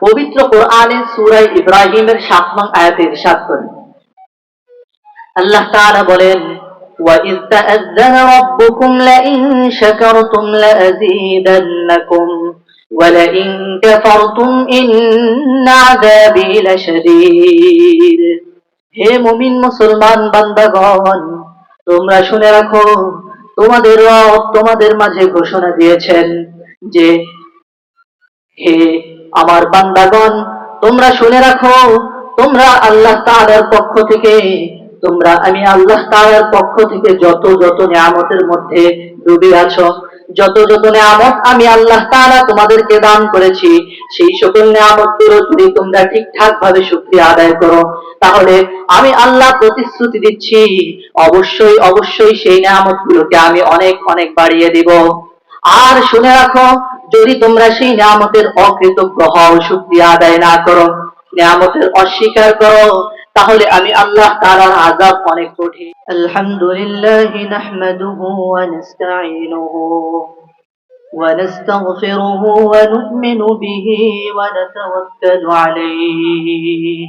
পবিত্র কোরআনে সূরা ইব্রাহিমের সাত নং আয়াতে ইরশাদ করেন আল্লাহ তাআলা বলেন وَإِذْ تَأَذَّنَ رَبُّكُمْ لَئِن شَكَرْتُمْ لَأَزِيدَنَّكُمْ وَلَئِن كَفَرْتُمْ إِنَّ عَذَابِي لَشَدِيدٌ হে মুমিন মুসলমান বান্দাগণ তোমরা শুনে রাখো তোমাদের রব তোমাদের মাঝে ঘোষণা দিয়েছেন যে হে আমার বান্দাগণ, তোমরা শুনে রাখো, তোমরা আল্লাহ তাআলার পক্ষ থেকে, তোমরা, আমি আল্লাহ তাআলার পক্ষ থেকে যত যত নিয়ামতের মধ্যে ডুবে আছো, যত যত নিয়ামত আমি আল্লাহ তাআলা তোমাদেরকে দান করেছি, সেই সকল নিয়ামতগুলো যদি তোমরা ঠিকঠাক ভাবে শুকরিয়া আদায় করো, তাহলে আমি আল্লাহ প্রতিশ্রুতি দিচ্ছি, অবশ্যই অবশ্যই সেই নিয়ামতগুলোকে আমি অনেক অনেক বাড়িয়ে দিব। আর শুনে রাখো যদি তোমরা সেই নিয়ামতের অকৃতজ্ঞ হও শুকরিয়া আদায় না করো নিয়ামতের অস্বীকার করো তাহলে আমি আল্লাহ তাআলার আযাব অনেক কঠিন আলহামদুলিল্লাহ নাহমাদুহু ওয়া নাস্তাঈনুহু ونستغفره ونؤمن به ونتوكل عليه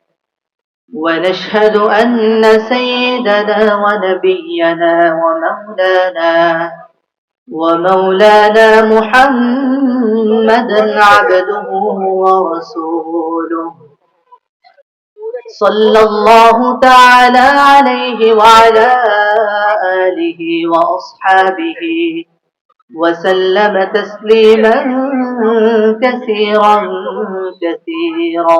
ونشهد أن سيدنا ونبينا ومولانا ومولانا محمدا عبده ورسوله. صلى الله تعالى عليه وعلى آله وأصحابه وسلم تسليما كثيرا كثيرا.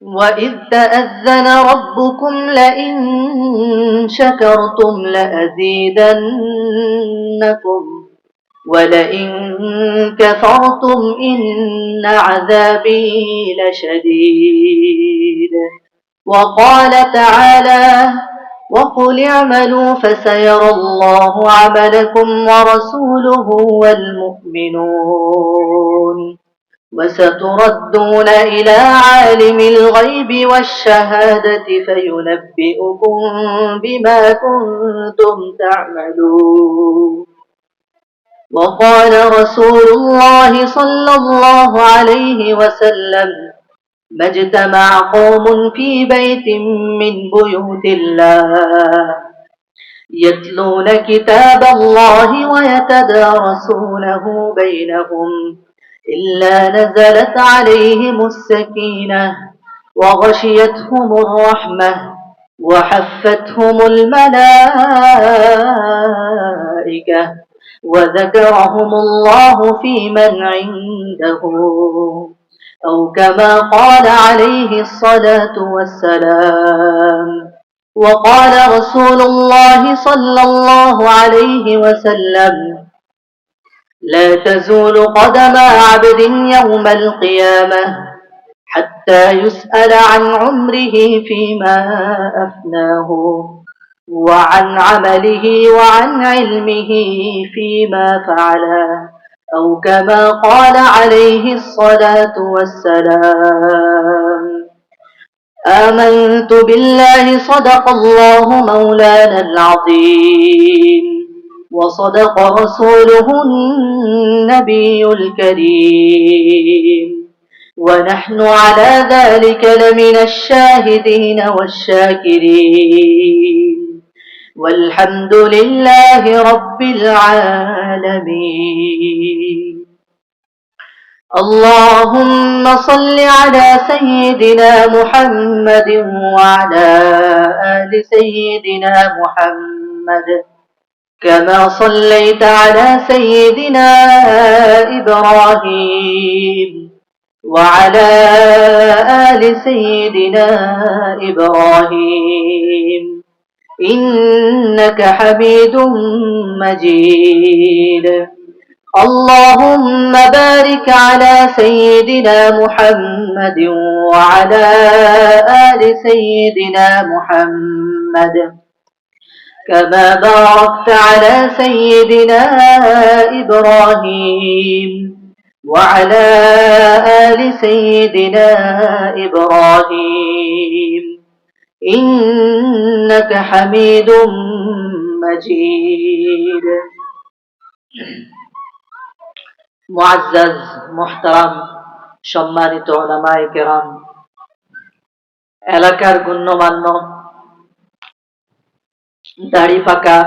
وإذ تأذن ربكم لئن شكرتم لأزيدنكم ولئن كفرتم إن عذابي لشديد وقال تعالى وقل اعملوا فسيرى الله عملكم ورسوله والمؤمنون وستردون إلى عالم الغيب والشهادة فينبئكم بما كنتم تعملون. وقال رسول الله صلى الله عليه وسلم ما اجتمع قوم في بيت من بيوت الله يتلون كتاب الله ويتدارسونه بينهم إلا نزلت عليهم السكينة وغشيتهم الرحمة وحفتهم الملائكة وذكرهم الله في من عنده أو كما قال عليه الصلاة والسلام وقال رسول الله صلى الله عليه وسلم لا تزول قدم عبد يوم القيامة حتى يسأل عن عمره فيما أفناه وعن عمله وعن علمه فيما فعله أو كما قال عليه الصلاة والسلام. آمنت بالله صدق الله مولانا العظيم. وصدق رسوله النبي الكريم. ونحن على ذلك لمن الشاهدين والشاكرين. والحمد لله رب العالمين. اللهم صل على سيدنا محمد وعلى آل سيدنا محمد. كما صليت على سيدنا إبراهيم وعلى آل سيدنا إبراهيم إنك حميد مجيد اللهم بارك على سيدنا محمد وعلى آل سيدنا محمد كما باركت على سيدنا إبراهيم وعلى آل سيدنا إبراهيم إنك حميد مجيد মুআজ্জাজ মুহতারাম সম্মানিত ওলামায়ে কেরাম এলাকার গণ্যমান্য দাড়ি পাকা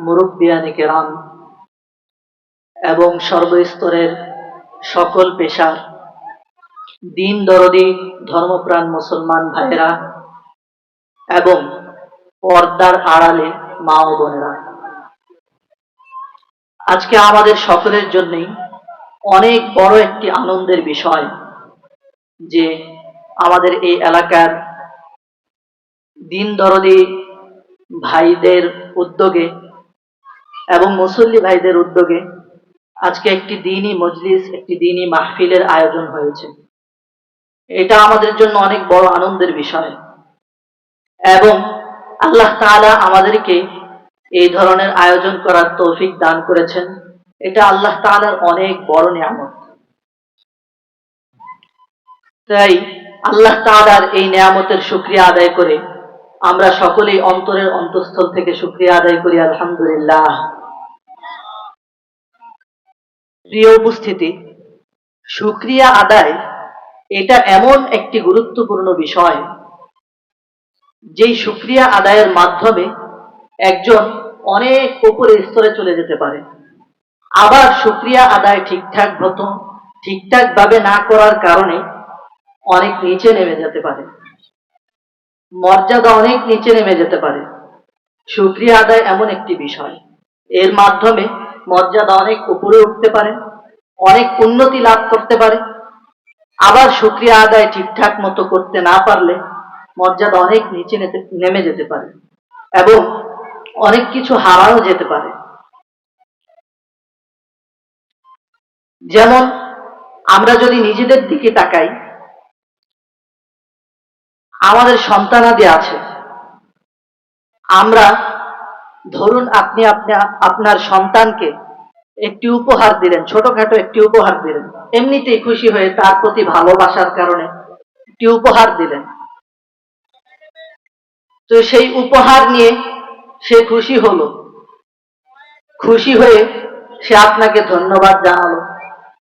মুরব্বিয়ানি কেরাম এবং সর্বস্তরের সকল পেশার দিন দরদি ধর্মপ্রাণ মুসলমান ভাইয়েরা এবং পর্দার আড়ালে মা ও বোনেরা। আজকে আমাদের সকলের জন্যই অনেক বড় একটি আনন্দের বিষয় যে আমাদের এই এলাকার দিন দরদি ভাইদের উদ্যোগে এবং মুসল্লি ভাইদের উদ্যোগে আজকে একটি দিনই মজলিস, একটি দিনই মাহফিলের আয়োজন হয়েছে। এটা আমাদের জন্য অনেক বড় আনন্দের বিষয়। এবং আল্লাহ তাআলা আমাদেরকে এই ধরনের আয়োজন করার তৌফিক দান করেছেন। এটা আল্লাহ তাআলার অনেক বড় নিয়ামত। তাই আল্লাহ তাআলার এই নিয়ামতের শুকরিয়া আদায় করে আমরা সকলেই অন্তরের অন্তঃস্থল থেকে শুকরিয়া আদায় করি, আলহামদুলিল্লাহ। প্রিয় উপস্থিতি, শুক্রিয়া আদায় এটা এমন একটি গুরুত্বপূর্ণ বিষয়, যেই শুক্রিয়া আদায়ের মাধ্যমে একজন অনেক উপরের স্তরে চলে যেতে পারে। আবার শুক্রিয়া আদায় ঠিকঠাক মতো ঠিকঠাক ভাবে না করার কারণে অনেক নিচে নেমে যেতে পারে। মর্যাদা অনেক নিচে নেমে যেতে পারে। শুক্রিয়া আদায় এমন একটি বিষয়। এর মাধ্যমে মর্যাদা অনেক উপরে উঠতে পারে, অনেক উন্নতি লাভ করতে পারে। আবার শুক্রিয়া আদায় ঠিকঠাক মতো করতে না পারলে মর্যাদা অনেক নিচে নেমে যেতে পারে এবং অনেক কিছু হারানো যেতে পারে। যেমন আমরা যদি নিজেদের দিকে তাকাই আমাদের সন্তানাদি আছে। আমরা, ধরুন আপনি আপনি, আপনার সন্তানকে একটি উপহার দিলেন, ছোটখাটো একটি উপহার দিলেন, এমনিতেই খুশি হয়ে তার প্রতি ভালোবাসার কারণে একটি উপহার দিলেন। তো সেই উপহার নিয়ে সে খুশি হলো। খুশি হয়ে সে আপনাকে ধন্যবাদ জানালো,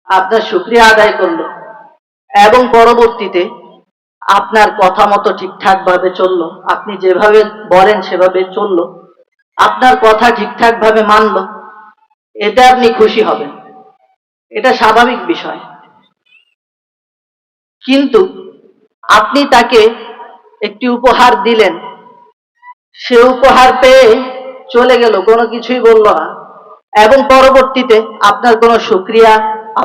আপনার শুক্রিয়া আদায় করল এবং পরবর্তীতে আপনার কথা মতো ঠিকঠাক ভাবে চলল। আপনি যেভাবে বলেন সেভাবে চলল। আপনার কথা ঠিকঠাক ভাবে মানল। এতে আপনি খুশি হবেন। এটা স্বাভাবিক বিষয়। কিন্তু আপনি তাকে একটি উপহার দিলেন। সে উপহার পেয়ে চলে গেল, কোনো কিছুই বলল না। এবং পরবর্তীতে আপনার কোনো সুক্রিয়া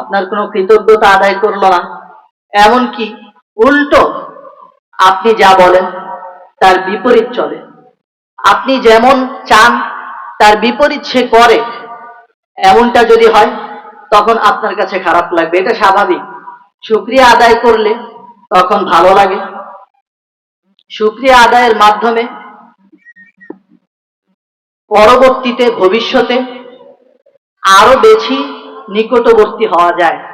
আপনার কোনো কৃতজ্ঞতা আদায় করল না। এমনকি উল্টো আপনি যা বলেন, তার বিপরীত চলে। আপনি যেমন চান, তার বিপরীত সে করে। এমনটা যদি হয়, তখন আপনার কাছে খারাপ লাগবে। এটা স্বাভাবিক। সুক্রিয়া আদায় করলে তখন ভালো লাগে। সুক্রিয়া আদায়ের মাধ্যমে পরবর্তীতে, ভবিষ্যতে আরও বেশি নিকটবর্তী হওয়া যায়।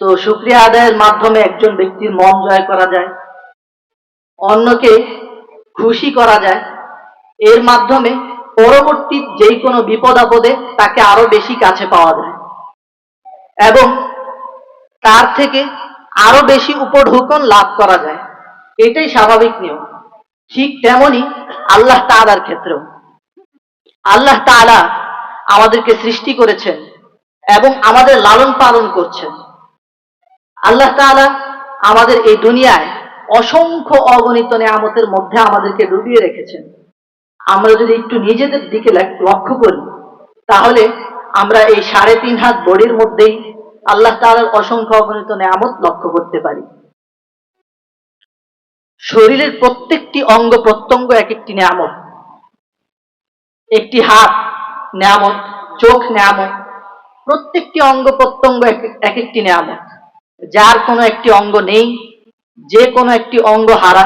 তো সুক্রিয়া আদায়ের মাধ্যমে একজন ব্যক্তির মন জয় করা যায়, অন্যকে খুশি করা যায়। এর মাধ্যমে পরবর্তী যেই কোনো বিপদ আপদে তাকে আরও বেশি কাছে পাওয়া যায় এবং তার থেকে আরও বেশি উপঢৌকন লাভ করা যায়। এটাই স্বাভাবিক নিয়ম। ঠিক তেমনি আল্লাহ তালার ক্ষেত্রেও। আল্লাহ তালা আমাদেরকে সৃষ্টি করেছেন এবং আমাদের লালন পালন করছেন। আল্লাহ তাআলা আমাদের এই দুনিয়ায় অসংখ্য অগণিত নিয়ামতের মধ্যে আমাদেরকে ডুবিয়ে রেখেছেন। আমরা যদি একটু নিজেদের দিকে লক্ষ্য করি, তাহলে আমরা এই সাড়ে তিন হাত বড়ির মধ্যেই আল্লাহ তাআলার অসংখ্য অগণিত নিয়ামত লক্ষ্য করতে পারি। শরীরের প্রত্যেকটি অঙ্গ প্রত্যঙ্গ এক একটি নিয়ামত। একটি হাত নিয়ামত, চোখ নিয়ামত, প্রত্যেকটি অঙ্গ প্রত্যঙ্গ এক একটি নিয়ামত। যার কোনো একটি অঙ্গ নেই, যে কোনো একটি অঙ্গ হারা,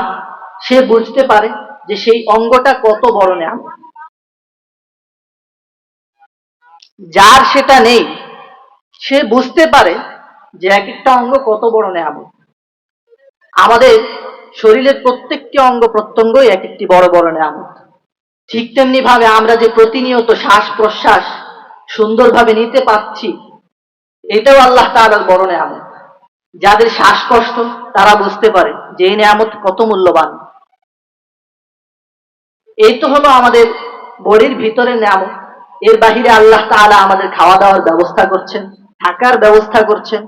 সে বুঝতে পারে যে সেই অঙ্গটা কত বড় নিয়ামত যার সেটা নেই, সে বুঝতে পারে যে এক একটা অঙ্গ কত বড় নিয়ামত আমাদের শরীরের প্রত্যেকটি অঙ্গ প্রত্যঙ্গই এক একটি বড় বড় নিয়ামত ঠিক তেমনি ভাবে আমরা যে প্রতিনিয়ত শ্বাস প্রশ্বাস সুন্দরভাবে নিতে পারছি, এটাও আল্লাহ তাআলার বড় নিয়ামত যাদের শ্বাসকষ্ট, তারা বুঝতে পারে যে এই নিয়ামত কত মূল্যবান। এই তো হলো আমাদের বডির ভিতরে নিয়ামত। এর বাহিরে আল্লাহ তাআলা আমাদের খাওয়া দাওয়ার ব্যবস্থা করছেন, থাকার ব্যবস্থা করছেন,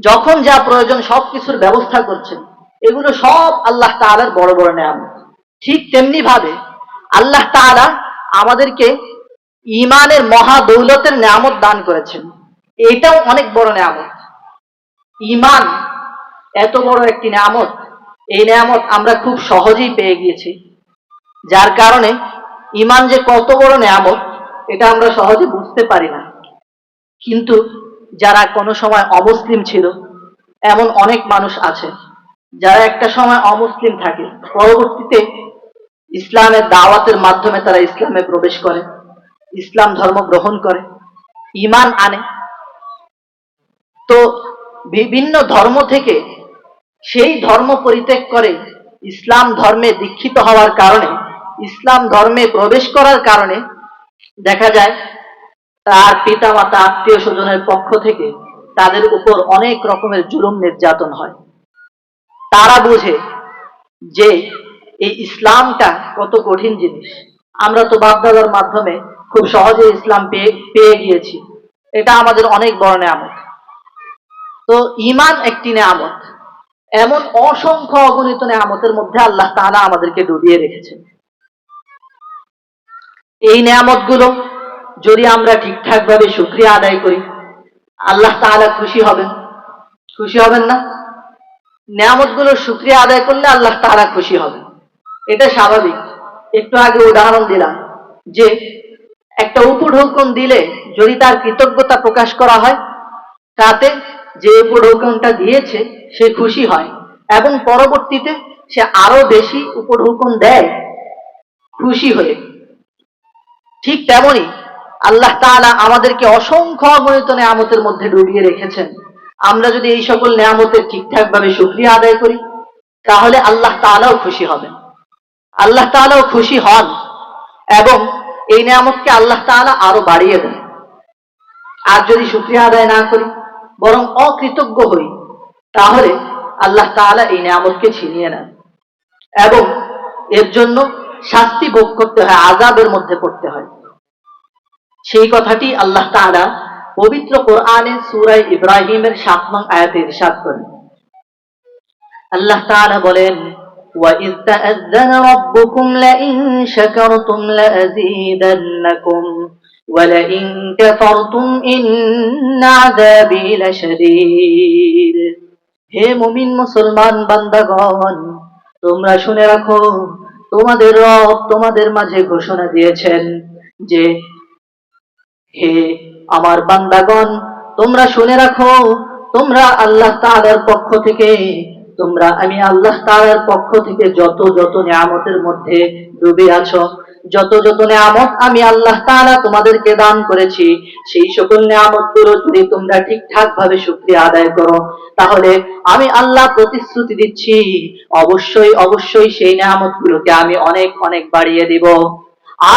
যখন যা প্রয়োজন সব কিছুর ব্যবস্থা করছেন। এগুলো সব আল্লাহ তাআলার বড় বড় নিয়ামত। ঠিক তেমনি ভাবে আল্লাহ তাআলা আমাদেরকে ইমানের মহা দৌলতের নিয়ামত দান করেছেন। এটাও অনেক বড় নিয়ামত। ইমান এত বড় একটি নিয়ামত। এই নিয়ামত আমরা খুব সহজেই পেয়ে গিয়েছি। যার কারণে ইমান যে কত বড় নিয়ামত, এটা আমরা সহজে বুঝতে পারি না। কিন্তু যারা কোনো সময় অমুসলিম ছিল, এমন অনেক মানুষ আছে, যারা একটা সময় অমুসলিম থাকে। পরবর্তীতে ইসলামের দাওয়াতের মাধ্যমে তারা ইসলামে প্রবেশ করে, ইসলাম ধর্ম গ্রহণ করে ইমান আনে। তো বিভিন্ন ধর্ম থেকে সেই ধর্ম পরিত্যাগ করে ইসলাম ধর্মে দীক্ষিত হওয়ার কারণে, ইসলাম ধর্মে প্রবেশ করার কারণে দেখা যায় তার পিতা মাতা আত্মীয় স্বজনের পক্ষ থেকে তাদের উপর অনেক রকমের জুলুম নির্যাতন হয়। তারা বুঝে যে এই ইসলামটা কত কঠিন জিনিস। আমরা তো বাপদাদার মাধ্যমে খুব সহজে ইসলাম পেয়ে পেয়ে গিয়েছি। এটা আমাদের অনেক বড় নেয়ামত। তো ইমান একটি নেয়ামত। এমন অসংখ্য অগণিত নেয়ামতের মধ্যে আল্লাহ তাআলা আমাদেরকে ডুবিয়ে রেখেছেন। এই নেয়ামতগুলো যদি আমরা ঠিকঠাক ভাবে শুক্রিয়া আদায় করি, আল্লাহ তাআলা খুশি হবেন। খুশি হবেন না? নেয়ামতগুলো শুক্রিয়া আদায় করলে আল্লাহ তাআলা খুশি হবেন। এটা স্বাভাবিক। একটু আগে উদাহরণ দিলাম যে, একটা উপঢৌকন দিলে যদি তার কৃতজ্ঞতা প্রকাশ করা হয়, তাতে যে উপঢৌকনটা দিয়েছে, সে খুশি হয় এবং পরবর্তীতে সে আরও বেশি উপঢৌকন দেয় খুশি হয়ে। ঠিক তেমনি আল্লাহ তাআলা আমাদেরকে অসংখ্য অগণিত নেয়ামতের মধ্যে ডুবিয়ে রেখেছেন। আমরা যদি এই সকল নেয়ামতের ঠিকঠাক ভাবে শুক্রিয়া আদায় করি, তাহলে আল্লাহ তাআলাও খুশি হবেন। আল্লাহ তাআলাও খুশি হন এবং এই নিয়ামতকে আল্লাহ তাআলা আরও বাড়িয়ে দেন। আর যদি শুক্রিয়া আদায় না করি বরং অকৃতজ্ঞ হই তাহলে আল্লাহ তাআলা এই নিয়ামতকে ছিনিয়ে নেন এবং এর জন্য শাস্তি ভোগ করতে হয় আজাবের মধ্যে পড়তে হয় সেই কথাটি আল্লাহ তাআলা পবিত্র কোরআনে সূরায় ইব্রাহিমের সাত নং আয়াতে ইরশাদ করেন আল্লাহ তাআলা বলেন وَإِذْ تَأَذَّنَ رَبُّكُمْ لَئِن شَكَرْتُمْ لَأَزِيدَنَّكُمْ وَلَئِن كَفَرْتُمْ إِنَّ عَذَابِي لَشَدِيدٌ হে মুমিন মুসলমান বান্দাগণ তোমরা শুনে রাখো তোমাদের রব তোমাদের মাঝে ঘোষণা দিয়েছেন যে হে আমার বান্দাগণ তোমরা শুনে রাখো তোমরা আল্লাহ তাআলার পক্ষ থেকে তোমরা আমি আল্লাহ তাআলার পক্ষ থেকে যত যত নিয়ামতের মধ্যে ডুবে আছো যত যত নিয়ামত আমি আল্লাহ তাআলা তোমাদেরকে দান করেছি, সেই সকল নিয়ামতগুলো যদি তোমরা ঠিকঠাক ভাবে শুকরিয়া আদায় করো, তাহলে আমি আল্লাহ প্রতিশ্রুতি দিচ্ছি, অবশ্যই অবশ্যই সেই নিয়ামত গুলোকে আমি অনেক অনেক বাড়িয়ে দিব।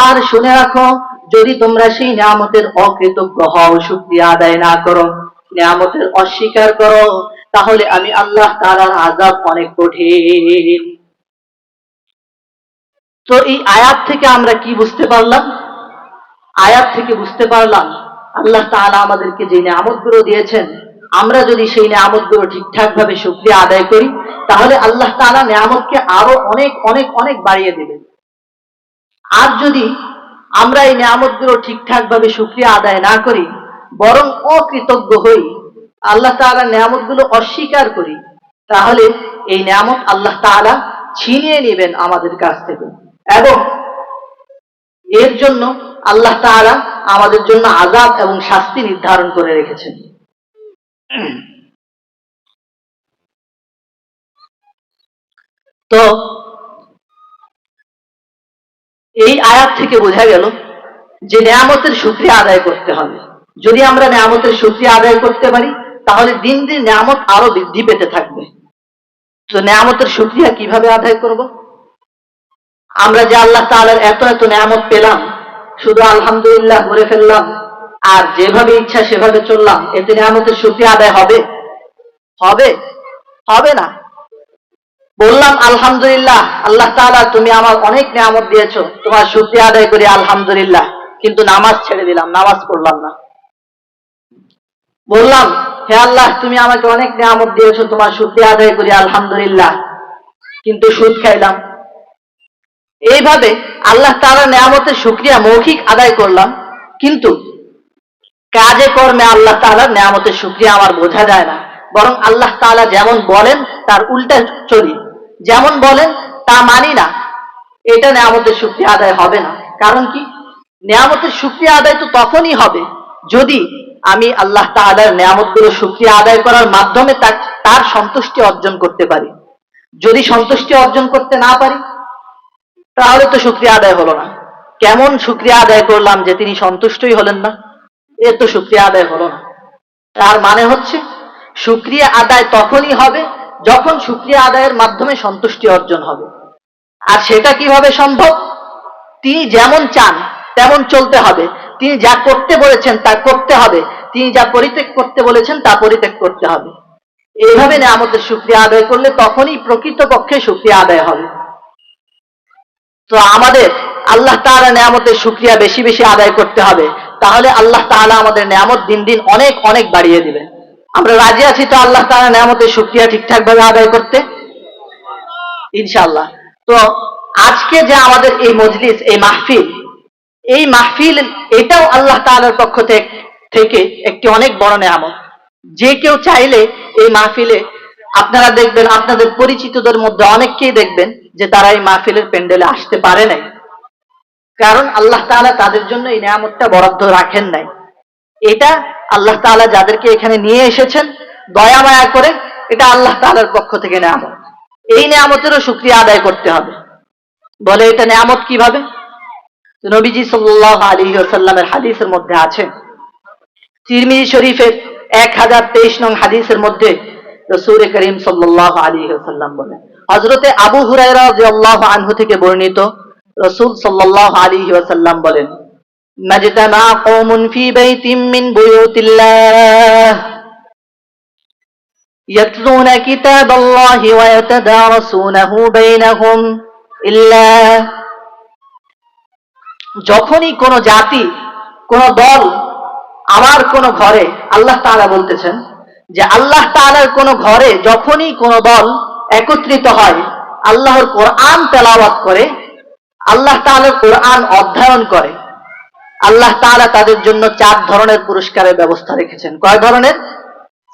আর শুনে রাখো, যদি তোমরা সেই নিয়ামতের অকৃতজ্ঞ হও, শুকরিয়া আদায় না করো, নিয়ামতের অস্বীকার করো, তাহলে আমি আল্লাহ তাআলার আযাব অনেক কঠিন। তো এই আয়াত থেকে আমরা কি বুঝতে পারলাম? আয়াত থেকে বুঝতে পারলাম, আল্লাহ তাআলা আমাদেরকে যে নিয়ামতগুলো দিয়েছেন, আমরা যদি সেই নিয়ামতগুলো ঠিকঠাক ভাবে শুক্রিয়া আদায় করি, তাহলে আল্লাহ তাআলা নিয়ামতকে আরও অনেক অনেক অনেক বাড়িয়ে দেবেন। আর যদি আমরা এই নিয়ামতগুলো ঠিকঠাক ভাবে শুক্রিয়া আদায় না করি, বরং অকৃতজ্ঞ হই, আল্লাহ তাআলা নিয়ামতগুলো অস্বীকার করি, তাহলে এই নিয়ামত আল্লাহ তাআলা ছিনিয়ে নেবেন আমাদের কাছ থেকে। এবং এর জন্য আল্লাহ তাআলা আমাদের জন্য আজাব এবং শাস্তি নির্ধারণ করে রেখেছেন। তো এই আয়াত থেকে বোঝা গেল যে নেয়ামতের সুক্রিয়া আদায় করতে হবে। যদি আমরা নেয়ামতের সুক্রিয়া আদায় করতে পারি, তাহলে দিন দিন নেয়ামত আরও বৃদ্ধি পেতে থাকবে। তো নেয়ামতের সুক্রিয়া কীভাবে আদায় করব? আমরা যে আল্লাহ তাআলার এত এত নেয়ামত পেলাম, শুধু আলহামদুলিল্লাহ করে ফেললাম, আর যেভাবে ইচ্ছা সেভাবে চললাম, এতে নেয়ামতের সুক্রিয়া আদায় হবে? হবে? হবে না। বললাম, আলহামদুলিল্লাহ, আল্লাহ তাআলা তুমি আমার অনেক নিয়ামত দিয়েছ, তোমার শুকরিয়া আদায় করি, আলহামদুলিল্লাহ। কিন্তু নামাজ ছেড়ে দিলাম, নামাজ পড়লাম না। বললাম, হে আল্লাহ, তুমি আমাকে অনেক নিয়ামত দিয়েছ, তোমার শুকরিয়া আদায় করি, আলহামদুলিল্লাহ। কিন্তু সুদ খাইলাম। এইভাবে আল্লাহ তাআলা নিয়ামতের শুকরিয়া মৌখিক আদায় করলাম। কিন্তু কাজে কর্মে আল্লাহ তাআলার নিয়ামতের শুকরিয়া আমার বোঝা যায় না। বরং আল্লাহ তাআলা যেমন বলেন, তার উল্টা চলি। যেমন বলেন, তা মানি না। এটা নেয়ামতের শুকরিয়া আদায় হবে না। কারণ কি? নেয়ামতের শুকরিয়া আদায় তো তখনই হবে যদি আমি আল্লাহ তাআলার নিয়ামতগুলো শুকরিয়া আদায় করার মাধ্যমে তার তার সন্তুষ্টি অর্জন করতে পারি। যদি সন্তুষ্টি অর্জন করতে না পারি তাহলে তো শুক্রিয়া আদায় হলো না। কেমন শুক্রিয়া আদায় করলাম যে তিনি সন্তুষ্টই হলেন না? এ তো শুক্রিয়া আদায় হলো না। তার মানে হচ্ছে, শুক্রিয়া আদায় তখনই হবে যখন শুক্রিয়া আদায়ের মাধ্যমে সন্তুষ্টি অর্জন হবে। আর সেটা কীভাবে সম্ভব? তিনি যেমন চান, তেমন চলতে হবে। তিনি যা করতে বলেছেন, তা করতে হবে। তিনি যা পরিত্যাগ করতে বলেছেন, তা পরিত্যাগ করতে হবে। এইভাবে না আমাদের শুক্রিয়া আদায় করলে তখনই প্রকৃত পক্ষে শুক্রিয়া আদায় হবে। তো আমাদের আল্লাহ তাআলা নিয়ামতের শুক্রিয়া বেশি বেশি আদায় করতে হবে। তাহলে আল্লাহ তাআলা আমাদের নিয়ামত দিন দিন অনেক অনেক বাড়িয়ে দিবেন। আমরা রাজি আছি তো আল্লাহ তাআলা নিয়ামতের শুক্রিয়া ঠিকঠাক ভাবে আদায় করতে? ইনশাআল্লাহ। তো আজকে যে আমাদের এই মজলিস, এই মাহফিল এই মাহফিল এটাও আল্লাহ তাআলার পক্ষ থেকে একটি অনেক বড় নিয়ামত। যে কেউ চাইলে এই মাহফিলে আপনারা দেখবেন, আপনাদের পরিচিতদের মধ্যে অনেককেই দেখবেন। যে তারা এই মাহফিলের প্যান্ডেলে আসতে পারে নাই। কারণ আল্লাহ তাআলা তাদের জন্য এই নিয়ামতটা বরাদ্দ রাখেন নাই। এটা আল্লাহ তাআলা যাদেরকে এখানে নিয়ে এসেছেন, দয়া মায়া করে এটা আল্লাহ তাআলার পক্ষ থেকে নিয়ামত। এই নিয়ামতেরও শুক্রিয়া আদায় করতে হবে। বলে এটা নিয়ামত কীভাবে? নবীজি সাল্লাল্লাহু আলাইহি ওয়াসাল্লামের হাদিসের মধ্যে আছে। তিরমিজি শরীফের এক হাজার তেইশ নং হাদিসের মধ্যে রসুল করিম সাল্লাল্লাহু আলাইহি ওয়াসাল্লাম বলেন হযরতে আবু হুরায়রা রাদিয়াল্লাহু আনহু থেকে বর্ণিত রসুল সাল্লাল্লাহু আলাইহি ওয়াসাল্লাম বলেন মাজতামা কওমুন ফি বাইতিন মিন বুয়ুতিল্লাহ يتلون كتاب الله ويتدارسونه بينهم إلا যখনই কোন জাতি কোন দল আমার কোন ঘরে আল্লাহ তাআলা বলতেছেন যে আল্লাহ তাআলার কোন ঘরে যখনই কোন দল একত্রিত হয়, আল্লাহর কোরআন তেলাওয়াত করে, আল্লাহ তাআলার কোরআন অধ্যয়ন করে। আল্লাহ তাআলা তাদের জন্য চার ধরনের পুরস্কারের ব্যবস্থা রেখেছেন। কয় ধরনের?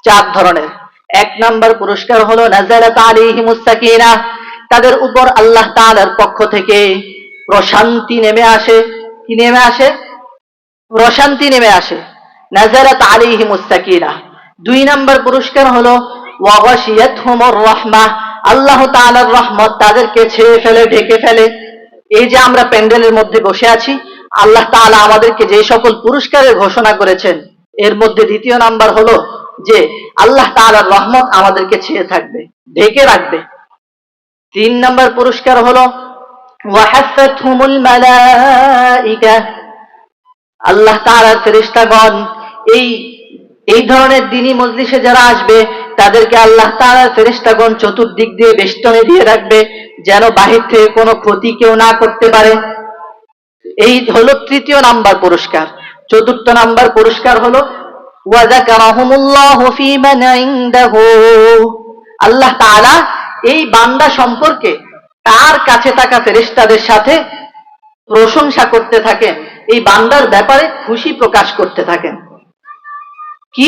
চার ধরনের। এক নাম্বার পুরস্কার হলো নাজারাত তাদের উপর আল্লাহ তাআলার পক্ষ থেকে প্রশান্তি নেমে আসে। কি নেমে আসে? প্রশান্তি নেমে আসে। নাজারাত আলাইহিমুস সাকিনা। দুই নাম্বার পুরস্কার হলো ওয়াগাশিয়াতহুমুর রাহমা। আল্লাহ তাআলার রহমত তাদেরকে ছেয়ে ফেলে, ঢেকে ফেলে। এই যে আমরা প্যান্ডেলের মধ্যে বসে আছি, আল্লাহ তাআলা আমাদেরকে যে সকল পুরস্কারের ঘোষণা করেছেন, এর মধ্যে দ্বিতীয় নাম্বার হলো যে আল্লাহ তাআলার রহমত আমাদেরকে ছেয়ে থাকবে, ঢেকে রাখবে। তিন নাম্বার পুরস্কার হলো আল্লাহ তাআলার ফেরেশতাগণ এই এই ধরনের দিনী মজলিসে যারা আসবে, তাদেরকে আল্লাহ তারা ফেরেস্তাগণ চতুর্দিক দিয়ে বেষ্টনে দিয়ে রাখবে, যেন বাহির থেকে কোনো ক্ষতি কেউ না করতে পারে। এই হলো তৃতীয় নাম্বার পুরস্কার। চতুর্থ নাম্বার পুরস্কার হলো আল্লাহ তারা এই বান্দা সম্পর্কে তার কাছে থাকা ফেরেস্তাদের সাথে প্রশংসা করতে থাকেন। এই বান্দার ব্যাপারে খুশি প্রকাশ করতে থাকেন। কি?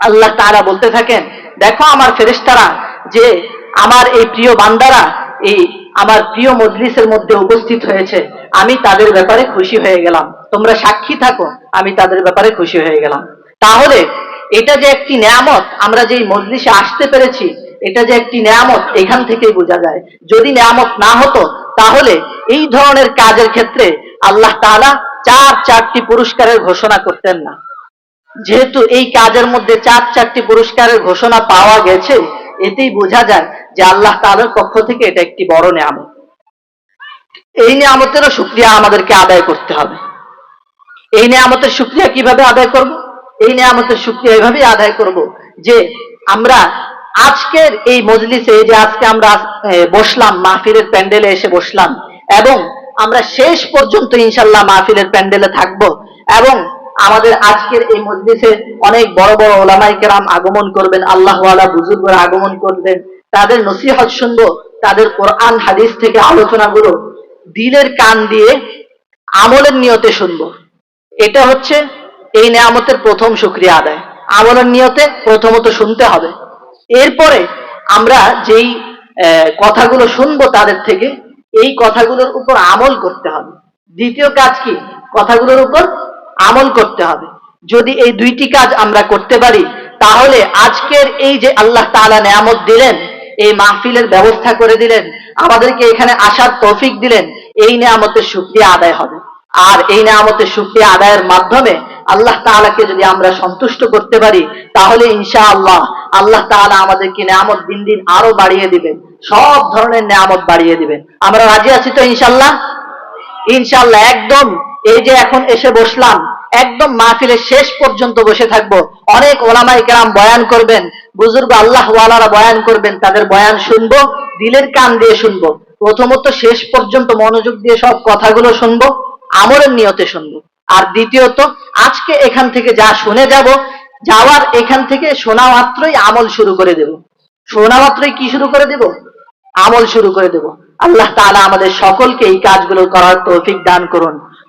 আল্লাহ তারা বলতে থাকেন, দেখো আমার ফেরেশতারা, যে আমার এই প্রিয় বান্দারা, এই আমার প্রিয় মজলিসের মধ্যে উপস্থিত হয়েছে, আমি তাদের ব্যাপারে খুশি হয়ে গেলাম। তোমরা সাক্ষী থাকো, আমি তাদের ব্যাপারে খুশি হয়ে গেলাম। তাহলে এটা যে একটি নেয়ামত, আমরা যে মজলিসে আসতে পেরেছি, এটা যে একটি নেয়ামত, এখান থেকেই বোঝা যায়। যদি নেয়ামত না হতো, তাহলে এই ধরনের কাজের ক্ষেত্রে আল্লাহ তাআলা চার চারটি পুরস্কারের ঘোষণা করতেন না। যেহেতু এই কাজের মধ্যে চার চারটি পুরস্কারের ঘোষণা পাওয়া গেছে, এতেই বোঝা যায় যে আল্লাহ তাআলার পক্ষ থেকে এটা একটি বড় নিয়ামত। এই নিয়ামতেরও শুক্রিয়া আমাদেরকে আদায় করতে হবে। এই নিয়ামতের শুক্রিয়া কীভাবে আদায় করব? এই নিয়ামতের শুক্রিয়া এইভাবেই আদায় করব যে আমরা আজকের এই মজলিসে যে আজকে আমরা বসলাম, মাহফিলের প্যান্ডেলে এসে বসলাম এবং আমরা শেষ পর্যন্ত ইনশাল্লাহ মাহফিলের প্যান্ডেলে থাকব এবং আমাদের আজকের এই মজলিসে অনেক বড় বড় ওলামাই কেরাম আগমন করবেন আল্লাহওয়ালা বুজুর্গরা আগমন করবেন। তাদের নসিহত শুনব, তাদের কোরআন, হাদিস থেকে আলোচনাগুলো দিলের কান দিয়ে আমলের নিয়তে শুনব। এটা হচ্ছে এই নেয়ামতের প্রথম শুক্রিয়া আদায়। আমলের নিয়তে প্রথমত শুনতে হবে। এরপরে আমরা যেই কথাগুলো শুনব তাদের থেকে, এই কথাগুলোর উপর আমল করতে হবে। দ্বিতীয় কাজ কি? কথাগুলোর উপর আমল করতে হবে। যদি এই দুইটি কাজ আমরা করতে পারি, তাহলে আজকের এই যে আল্লাহ তাআলা নেয়ামত দিলেন, এই মাহফিলের ব্যবস্থা করে দিলেন, আমাদেরকে এখানে আসার তৌফিক দিলেন, এই নেয়ামতের শুক্রিয়া আদায় হবে। আর এই নেয়ামতের শুক্রিয়া আদায়ের মাধ্যমে আল্লাহ তাআলাকে যদি আমরা সন্তুষ্ট করতে পারি, তাহলে ইনশাআল্লাহ আল্লাহ আল্লাহ তাআলা আমাদেরকে নেয়ামত দিন দিন আরও বাড়িয়ে দিবেন, সব ধরনের নেয়ামত বাড়িয়ে দিবেন। আমরা রাজি আছি তো ইনশাল্লাহ ইনশাআল্লাহ একদম এই যে এখন এসে বসলাম, একদম মাহফিলের শেষ পর্যন্ত বসে থাকব। অনেক ওলামাই কেরাম বয়ান করবেন, বুজুর্গ আল্লাহ ওয়ালারা বয়ান করবেন, তাদের বয়ান শুনব, দিলের কান দিয়ে শুনব। প্রথমত শেষ পর্যন্ত মনোযোগ দিয়ে সব কথাগুলো শুনব, আমলের নিয়তে শুনব। আর দ্বিতীয়ত, আজকে এখান থেকে যা শুনে যাব, যাওয়ার এখান থেকে শোনা মাত্রই আমল শুরু করে দেব। শোনা মাত্রই কি শুরু করে দেব? আমল শুরু করে দেব। আল্লাহ তাআলা আমাদের সকলকে এই কাজগুলো করার তৌফিক দান করুন।